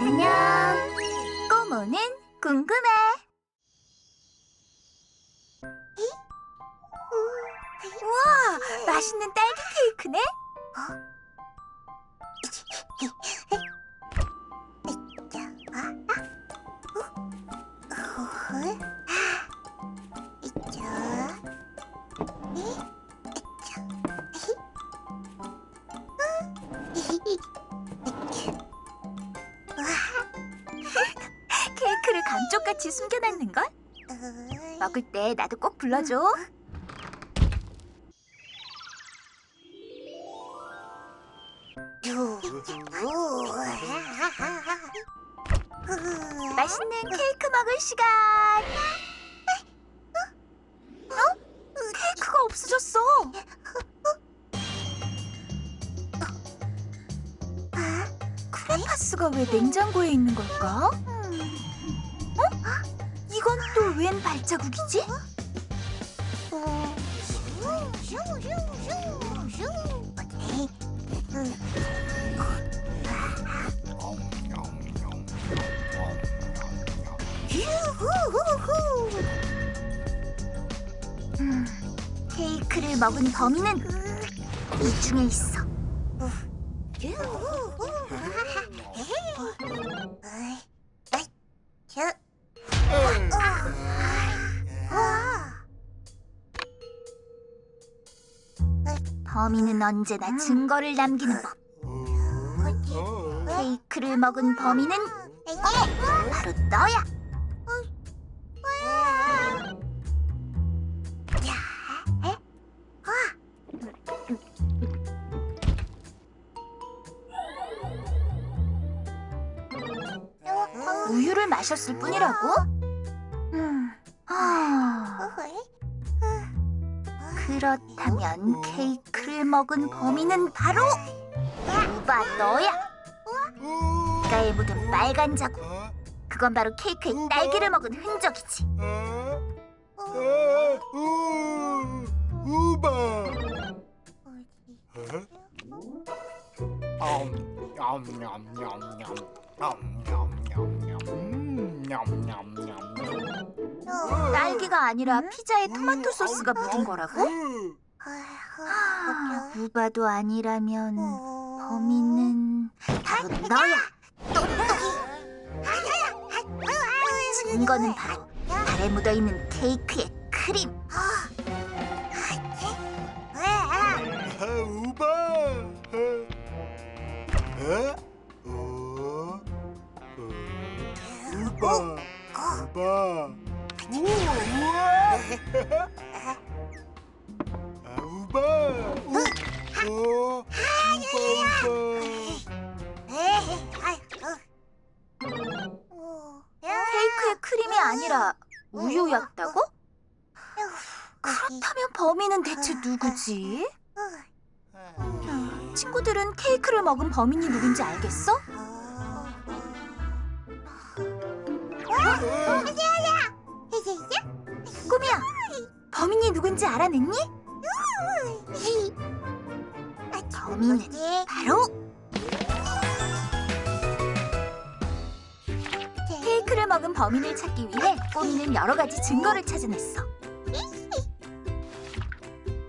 안녕. 꼬모는 궁금해. 우와, 맛있는 딸기 케이크네. 케이크를 감쪽같이 숨겨놨는 걸? 먹을 때 나도 꼭 불러줘. 맛있는 케이크 먹을 시간. 어? 케이크가 없어졌어. 크레파스가 왜 냉장고에 있는 걸까? 어? 웬 발자국이지? 음, 케이크를 먹은 범인은 이 중에 있어. 범인은 언제나 증거를 남기는 법. 케이크를 먹은 범인은 바로 너야. 우유를 마셨을 뿐이라고? 음, 아, 그렇다면 케이크를 먹은 범인은 바로 우바 너야. 가에 묻은 빨간 자국. 그건 바로 케이크에 딸기를 먹은 흔적이지. 우바. 딸기가 아니라 피자에 토마토 소스가 묻은 거라고? 아, 우바도 아니라면 범인은 바로 너야. 똑똑이. 증거는 바로 발에 묻어 있는 케이크의 크림. 우바. 어? 어? 우바. 우바. 아. 어. 케이크의 크림이 아니라 우유였다고? 그렇다면 범인은 대체 누구지? 친구들은 케이크를 먹은 범인이 누군지 알겠어? 꼬미야, 범인이 누군지 알아냈니? 범인은 바로 케이크를 먹은 범인을 찾기 위해 꼬미는 여러 가지 증거를 찾아냈어.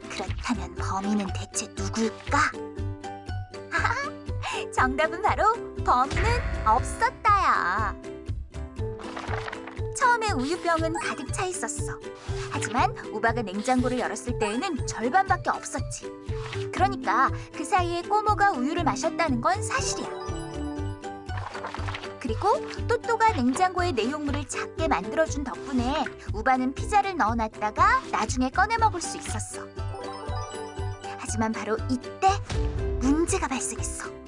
그렇다면 범인은 대체 누굴까? 정답은 바로 범인은 없었다야. 처음에 우유병은 가득 차 있었어. 하지만 우바가 냉장고를 열었을 때에는 절반밖에 없었지. 그러니까 그 사이에 꼬모가 우유를 마셨다는 건 사실이야. 그리고 또또가 냉장고에 내용물을 작게 만들어준 덕분에 우바는 피자를 넣어놨다가 나중에 꺼내 먹을 수 있었어. 하지만 바로 이때 문제가 발생했어.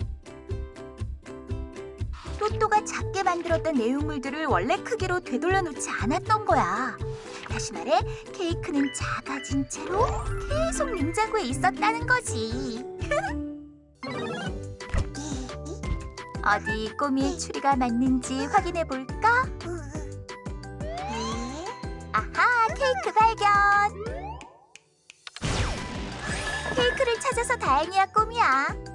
작게 만들었던 내용물들을 원래 크기로 되돌려 놓지 않았던 거야. 다시 말해 케이크는 작아진 채로 계속 냉장고에 있었다는 거지. 어디 꼬미의 추리가 맞는지 확인해 볼까? 아하, 케이크 발견! 케이크를 찾아서 다행이야 꼬미야.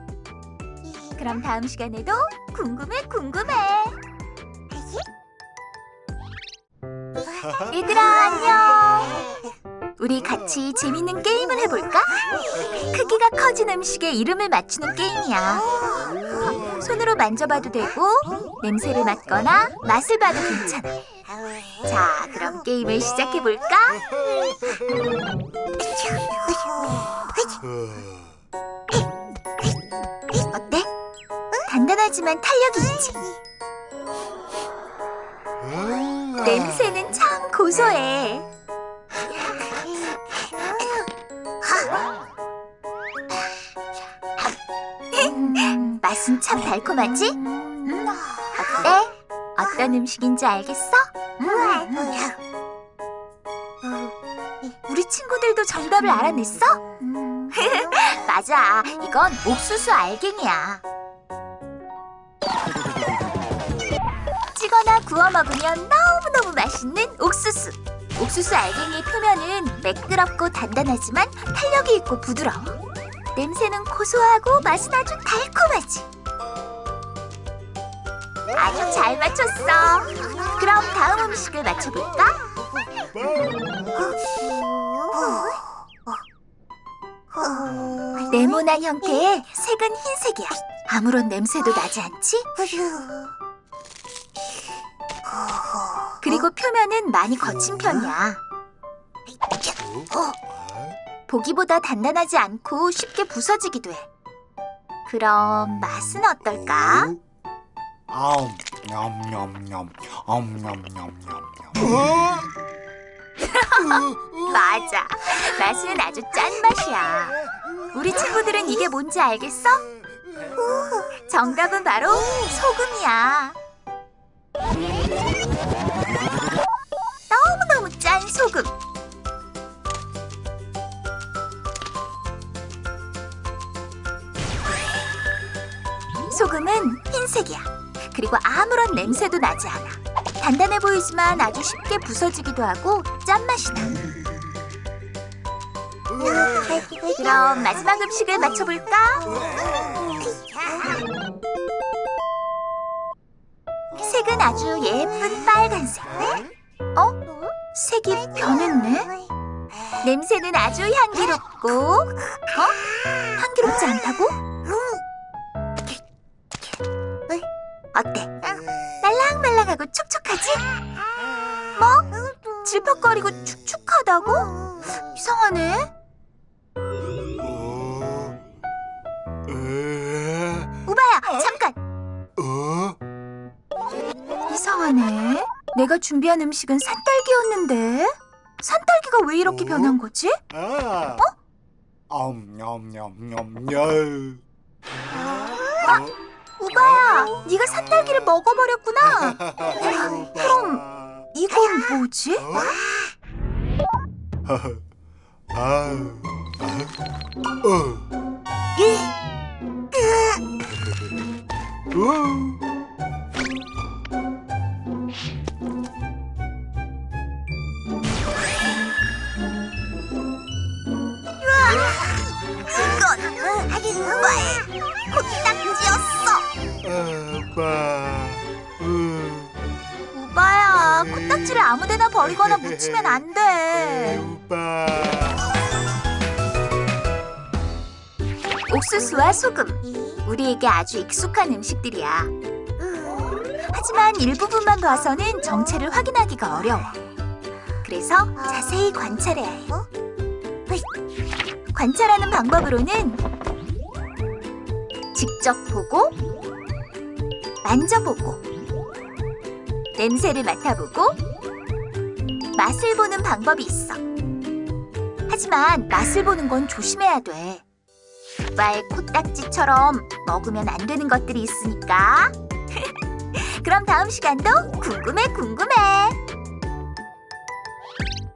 그럼 다음 시간에도 궁금해 궁금해. 얘들아 안녕. 우리 같이 재밌는 게임을 해볼까? 크기가 커진 음식의 이름을 맞추는 게임이야. 손으로 만져봐도 되고 냄새를 맡거나 맛을 봐도 괜찮아. 자, 그럼 게임을 시작해 볼까? 하지만 탄력이 있지. 냄새는 참 고소해. 맛은 참 달콤하지? 어때? 어떤 음식인지 알겠어? 우리 친구들도 정답을 알아냈어? 맞아. 이건 옥수수 알갱이야. 구워 먹으면 너무너무 맛있는 옥수수. 옥수수 알갱이의 표면은 매끄럽고 단단하지만 탄력이 있고 부드러워. 냄새는 고소하고 맛은 아주 달콤하지. 아주 잘 맞췄어. 그럼 다음 음식을 맞춰볼까? 네모난 형태의 색은 흰색이야. 아무런 냄새도 나지 않지? 그리고 표면은 많이 거친 편이야. 보기보다 단단하지 않고 쉽게 부서지기도 해. 그럼 맛은 어떨까? 아움 냠냠냠 엄냠냠냠냠 맞아. 맛은 아주 짠 맛이야. 우리 친구들은 이게 뭔지 알겠어? 정답은 바로 소금이야. 소금은 흰색이야. 그리고 아무런 냄새도 나지 않아. 단단해 보이지만 아주 쉽게 부서지기도 하고 짠맛이 나. 그럼 마지막 음식을 맞춰볼까? 색은 아주 예쁜 빨간색. 어? 색이 변했네? 냄새는 아주 향기롭고, 어? 향기롭지 않다고? 어때? 말랑말랑하고 촉촉하지? 뭐? 질퍽거리고 축축하다고? 이상하네. 우바야, 잠깐. 어? 이상하네. 내가 준비한 음식은 산딸기였는데. 산딸기가 왜 이렇게 어? 변한 거지? 아. 엄냠냠냠냠 우바야, 네가 산딸기를 먹어버렸구나. 그럼 이건 뭐지? 아, 어. 우. 이건 우바의 코딱 아빠. 우. 우바야, 코딱지를 아무데나 버리거나 묻히면 안 돼. 오빠. 옥수수와 소금, 우리에게 아주 익숙한 음식들이야. 하지만 일부분만 봐서는 정체를 확인하기가 어려워. 그래서 자세히 관찰해야 해. 관찰하는 방법으로는 직접 보고, 만져보고, 냄새를 맡아보고, 맛을 보는 방법이 있어. 하지만 맛을 보는 건 조심해야 돼. 오빠의 코딱지처럼 먹으면 안 되는 것들이 있으니까. 그럼 다음 시간도 궁금해 궁금해.